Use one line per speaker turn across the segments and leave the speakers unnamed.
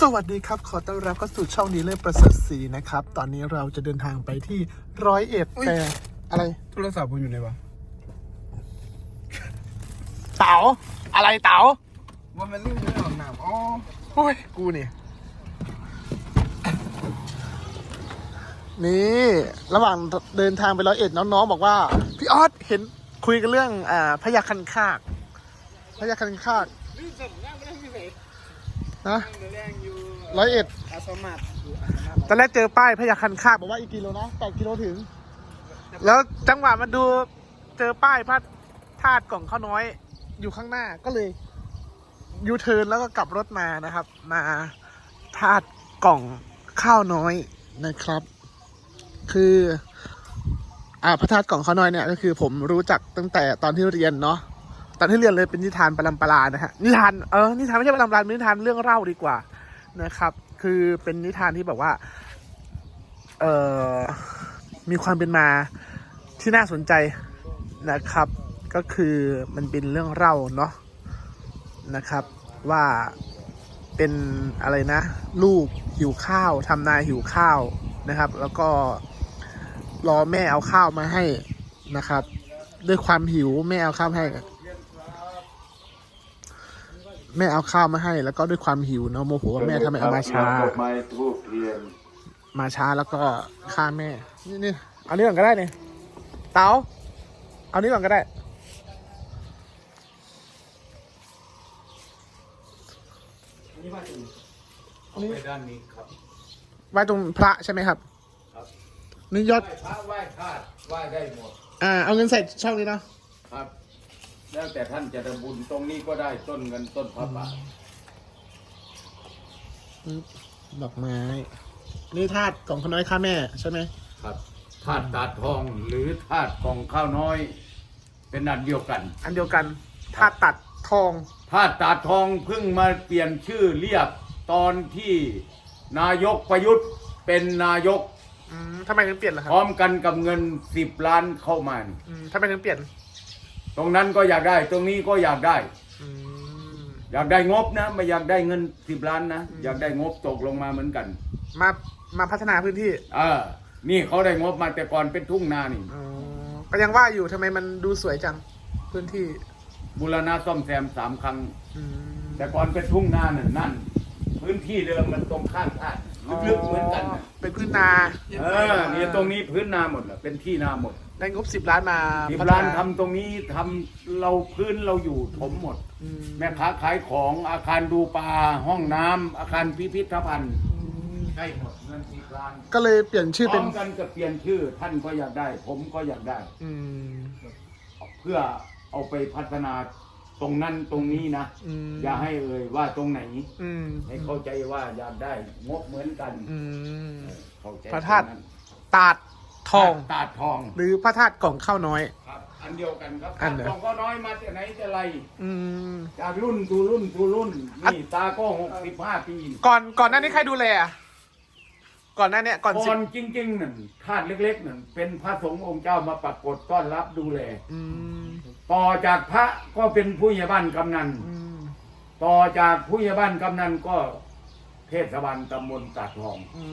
สวัสดีครับ ขอต้อนรับเข้าสู่ช่องดีเลอร์ประเสริฐศรีนะครับ ตอนนี้เราจะเดินทางไปที่ร้อยเอ็ดแต่อะไร
โทรศัพท์ผมอยู่ไหนวะ
เต๋าอะไรเต๋า
ว่ามันลื่นไม่ออกหนามอ๋อ
โอ้ยกูนี่ นี่ ระหว่างเดินทางไปร้อยเอ็ดน้องๆบอกว่า พี่ออสเห็นคุยกันเรื่องอ่าพยาคันคากพยาคันคาก
ลื่นสับน้ำไม่ได้พิเศษ
นะ
แรงอยู่
ร้อยเอ็ด
อาสมัติ
ตอนแรกเจอป้ายพยาคันคากบอกว่าอีกกิโลนะแปดกิโลถึง แล้วจังหวะมาดูเจอป้ายพระธาตุกล่องข้าวน้อย อยู่ข้างหน้าก็เลยยูเทิร์นแล้วก็กลับรถมานะครับ มาธาตุกล่องข้าวน้อยนะครับ คืออ่าพระธาตุกล่องข้าวน้อยเนี่ยก็คือผมรู้จักตั้งแต่ตอนที่เรียนเนาะตอนที่เรียนเลยเป็นนิทานปรำปรานะฮะนิทานเออนิทานไม่ใช่ปรำปราเป็นนิทานเรื่องเล่าดีกว่า นะครับ คือเป็นนิทานที่แบบว่า เอ่อ มีความเป็นมาที่น่าสนใจนะครับ ก็คือมันเป็นเรื่องเล่าเนาะนะครับ ว่าเป็นอะไรนะ ลูกหิวข้าวทำนาหิวข้าวนะครับ แล้วก็รอแม่เอาข้าวมาให้นะครับ ด้วยความหิวแม่เอาข้าวให้ แม่เอาข้าวมาให้ แล้วก็ด้วยความหิวเนาะโมโหว่าแม่ทำไมเอามาช้า
ดอกไม้ทูบเทียน
มาช้าแล้วก็ฆ่าแม่ นี่นี่เอานี้ก่อนก็ได้เนี่ยเต๋าเอานี้ก่อนก็ได้
นี่ว่าจริง
อันนี้
ไปด้านนี้ครับ
ไว้ตรงพระใช่ไหมครับ
ครับ
นี่ยอด
ไหว้พระไหว้ธาตุไหว้ได้หมด
อ่า เอาเงินใส่ช่องนี้เนาะ
ครับ แล้วแต่ท่านจะทำบุญตรงนี้ก็ได้ต้นเงินต้นพระป่า
ปึ๊บดอกไม้ นี่ธาตุของขน้อยฆ่าแม่ใช่ไหม
ครับธาตุตาทองหรือธาตุกองข้าวน้อย เป็นอันเดียวกัน
อันเดียวกันธาตุตัดทอง
ธาตุตาทองเพิ่งมาเปลี่ยนชื่อเรียกตอนที่นายกประยุทธ์เป็นนายก
อืมทำไมถึงเปลี่ยนล่ะค
พ
รับ
ร้อมกันกับเงินสิบล้านเข้ามา
อืมทำไมถึงเปลี่ยน
ตรงนั้นก็อยากได้ ตรงนี้ก็อยากได้
อืม
อยากได้งบนะ ไม่อยากได้เงินสิบล้านนะอยากได้งบตกลงมาเหมือนกัน
มามาพัฒนาพื้นที่
เออ นี่เขาได้งบมาแต่ก่อนเป็นทุ่งนานี่
อ๋อก็ยังว่าอยู่ทำไมมันดูสวยจังพื้นที่
บูรณะซ่อมแซมสามครั้ง
อืม
แต่ก่อนเป็นทุ่งนานั่นนั่น พื้นที่เดิมมันตรงข้างท่า ลึกๆเหมือนกันน่ะ
เป็นพื้นนา
เออนี่ตรงนี้พื้นนาหมดเหรอเป็นที่นาหมด
ได้งบสิบล้านมา
สิบ
พัฒ
ล้านทำตรงนี้ทำเราพื้นเราอยู่ถมหมด
อืม
แม่ค้าขายของอาคารดูปลาห้องน้ำอาคารพิพิธภัณฑ์ใช่หมดเงินสิบล้าน
ก็เลยเปลี่ยนชื่อ
พ
เป็
ร้
น
อมกันกับเปลี่ยนชื่อท่านก็อยากได้ ผมก็อยากได้
อืม
เพื่อเอาไปพัฒนา ตรงนั้นตรงนี้นะ
อืม
อย่าให้เอ่ยว่าตรงไหน
อืม
ให้เข้าใจว่าอยากได้งบเหมือนกัน
อืม
เข้าใจ
พระธาตุ
ตงนั้น
ตาดทอง
ตาดทอง
หรือพระธาตุกล่องข้าวน้อย
ครับ อันเดียวกันครับ
อันเดียว
ทองก็น้อยมาแต่ไหนแต่ไร
อืม
จากรุ่นสู่รุ่นสู่รุ่น นี่ตาก็หกสิบห้าปี
ก่อนก่อนหน้านี้ใครดูแลอะ ก่อนหน้าเนี้ยก่อนสิ
ก่อนจริงๆนั่นธาตุเล็กๆนั่นเป็นพระสงฆ์องค์เจ้ามาปรากฏต้อนรับดูแล
อืม
ต่อจากพระก็เป็นผู้ใหญ่บ้านกำนัน
อืม
ต่อจากผู้ใหญ่บ้านกำนันก็เทศบาลตำบลตาดทอง
อื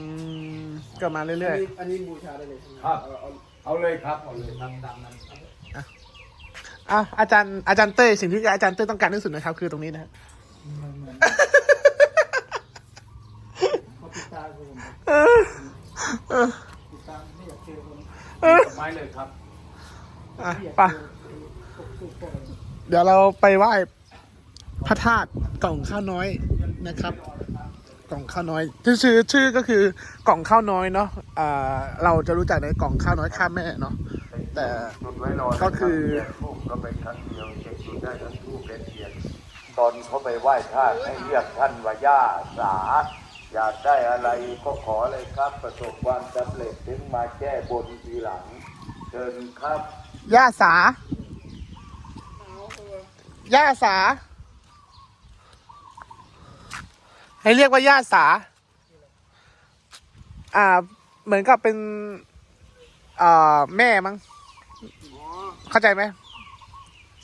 มก็มาเรื่อย
อันนี้บูชาได้เลยใช่ไหม
ครับ
เอาเอา
เอาเลยครับเอาเลยครับ
ตามนั้น
ๆอะอาจารย์อาจารย์เต้ยสิ่งที่อาจารย์เต้ยต้องการที่สุดนะครับ คือตรงนี้นะครับ
เขาติดตามผม
เออเออ
ติดตาม ไม่อยากเจอคน
ไม่เลยครับ
อะ
ไป
เดี๋ยวเราไปไหว้พระธาตุกล่องข้าวน้อยนะครับ กล่องข้าวน้อยชื่อชื่อชื่อก็คือกล่องข้าวน้อยเนาะอ่าเราจะรู้จักในกล่องข้าวน้อยข้าแม่เนาะแต่ก็คือ
ทูบก็ไปครั้งเดียวเช็คได้ทั้งทูบและเทียนตอนเขาไปไหว้ท่านให้เรียกท่านว่าย่าสา อยากได้อะไรก็ขอเลยครับ ประสบความสำเร็จถึงมาแก้บนทีหลังเชิญครับ
ย่าสาย่าสา ให้เรียกว่าย่าสา อ่า เหมือนกับเป็นอ่าแม่มั้งเข้าใจไหม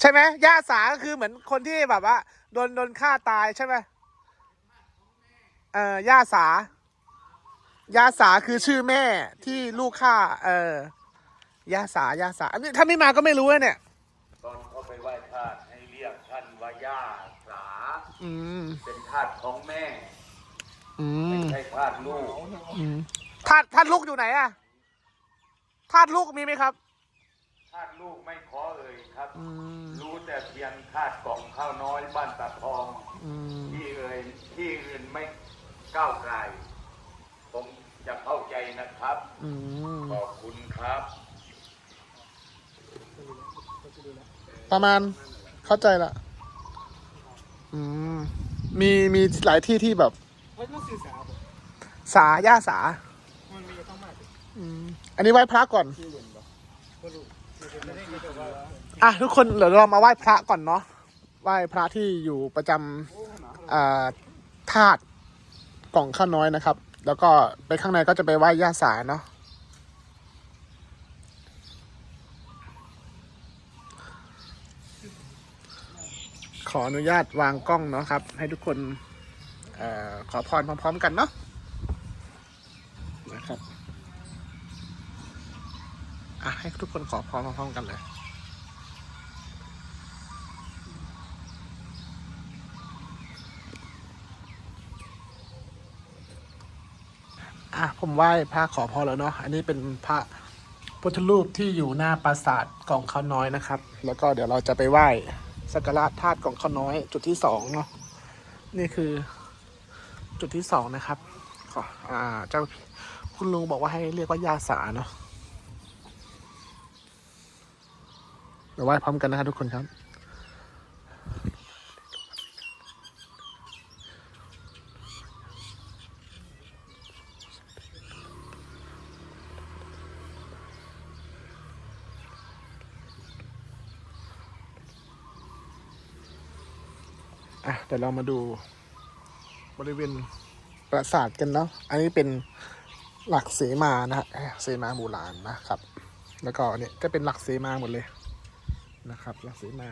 ใช่ไหมย่าสาก็คือเหมือนคนที่แบบว่าโดนโดนฆ่าตายใช่ไหม เอ่อย่าสาย่าสาคือชื่อแม่ที่ลูกข้าเออย่าสาย่าสาอันนี้ถ้าไม่มาก็ไม่รู้นะเนี่ย
ตอนเขาไปไหว้ธาตุให้เรียกท่านว่าย่าสา
อืม
เป็นธาตุของแม่
อื
ไม่
ม
ใช่ธาตุลูก
อืมธาตุธาตุลูกอยู่ไหนอะธาตุลูกมีไหมครับ
ธาตุลูกไม่ขอเอ่ยครับ
อืม
รู้แต่เพียงธาตุกล่องข้าวน้อยบ้านตาทอง
อืม
ที่เอ่ยที่อื่นไม่ ก้าวไกลผมจะเข้าใจนะครับ
อืม
ขอบคุณครับ
ประมาณเข้าใจละอืมมีมีหลายที่ที่แบบ
ว่าต้องสื่อสารผม
สาย่าสา
มันมีต้องมาก
อืมอันนี้ไหว้พระก่อน
ชื่อเรียนบ่ก็รู้ไม่ได้ก็ว่า
อะทุกคนเดี๋ยวเรามาไหว้พระก่อนเนาะไหว้พระที่อยู่ประจำอ่าธาตุ กล่องข้าวน้อยนะครับ แล้วก็ไปข้างในก็จะไปไหว้ย่าสาเนาะขออนุญาตวางกล้องเนาะครับ ให้ทุกคนอขอพรพร้อมๆกันเนาะนะครับอะให้ทุกคนขอพรพร้อมๆกันเลย อะผมไหว้พระขอพรแล้วเนาะอันนี้เป็นพระพุทธรูปที่อยู่หน้าปราสาทกองข้าวน้อยนะครับ แล้วก็เดี๋ยวเราจะไปไหว้สักการะธาตุกองข้าวน้อย จุดที่สองเนาะนี่คือจุดที่สองนะครับขออ่าเจ้าคุณลุงบอกว่าให้เรียกว่ายาสาเนาะเดี๋ยวไหว้พร้อมกันนะครับทุกคนครับ อะเดี๋ยวเรามาดูบริเวณปราสาทกันเนาะ อันนี้เป็นหลักเสมานะฮะเสมาโบราณนะครับ แล้วก็เนี่ยก็เป็นหลักเสมาหมดเลยนะครับ หลักเสมา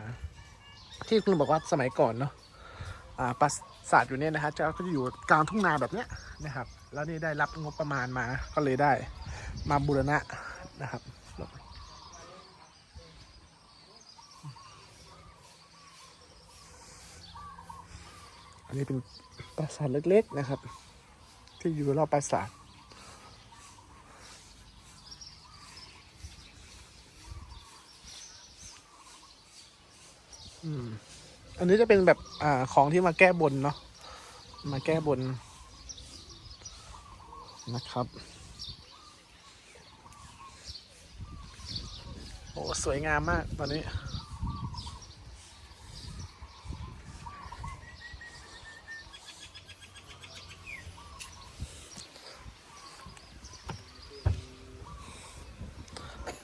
ที่คุณบอกว่าสมัยก่อนเนาะอ่าปราสาทอยู่เนี่ยนะฮะจะก็จะอยู่กลางทุ่งนาแบบเนี้ยนะครับ แล้วนี่ได้รับงบประมาณมาก็เลยได้มาบูรณะนะครับ อันนี้เป็นปราสาทเล็กๆนะครับ ที่อยู่รอบปราสาทอันนี้จะเป็นแบบอ่าของที่มาแก้บนเนาะมาแก้บนนะครับ โอ้ สวยงามมากตอนนี้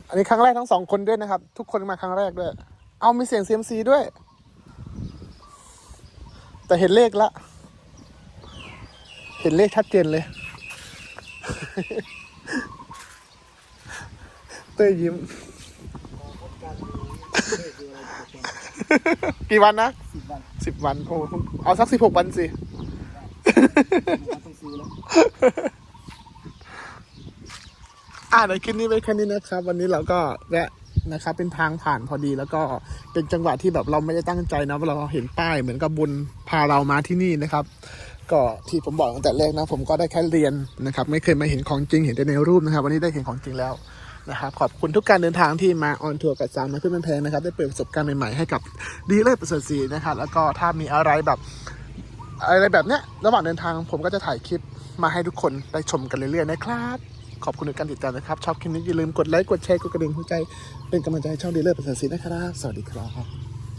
อันนี้ครั้งแรกทั้งสองคนด้วยนะครับ ทุกคนมาครั้งแรกด้วย เอามีเสียง CMC ด้วย แต่เห็นเลขละ เห็นเลขชัดเจนเลย เต้ยยิ้ม
กี่วัน
นะ
สิบวัน
สิบวันโอ้เอาสักสิบหกวันสิ
ต้องซื้อแล้ว
อ่าในคลิปนี้ไว้แค่นี้นะครับ วันนี้เราก็แวะนะครับ เป็นทางผ่านพอดีแล้วก็เป็นจังหวะที่แบบเราไม่ได้ตั้งใจนะว่าเราเห็นป้ายเหมือนกับบุญพาเรามาที่นี่นะครับ ก็ที่ผมบอกตั้งแต่แรกนะ ผมก็ได้แค่เรียนนะครับ ไม่เคยมาเห็นของจริงเห็นแต่ในรูปนะครับ วันนี้ได้เห็นของจริงแล้วนะครับขอบคุณทุกการเดินทางที่มาออนทัวร์กับสามมาเพื่อนบันแพงนะครับ ได้เปิดประสบการณ์ใหม่ๆให้กับดีเลอร์ประเสริฐศรีนะครับ แล้วก็ถ้ามีอะไรแบบอะไรแบบเนี้ยระหว่างเดินทางผมก็จะถ่ายคลิปมาให้ทุกคนได้ชมกันเรื่อยๆนะครับ ขอบคุณในการติดตามนะครับ ชอบคลิปนี้อย่าลืมกดไลค์ กดแชร์ กดกระดิ่งหัวใจ เป็นกำลังใจให้ช่องดีเลอร์ประเสริฐศรีนะครับ สวัสดีครับ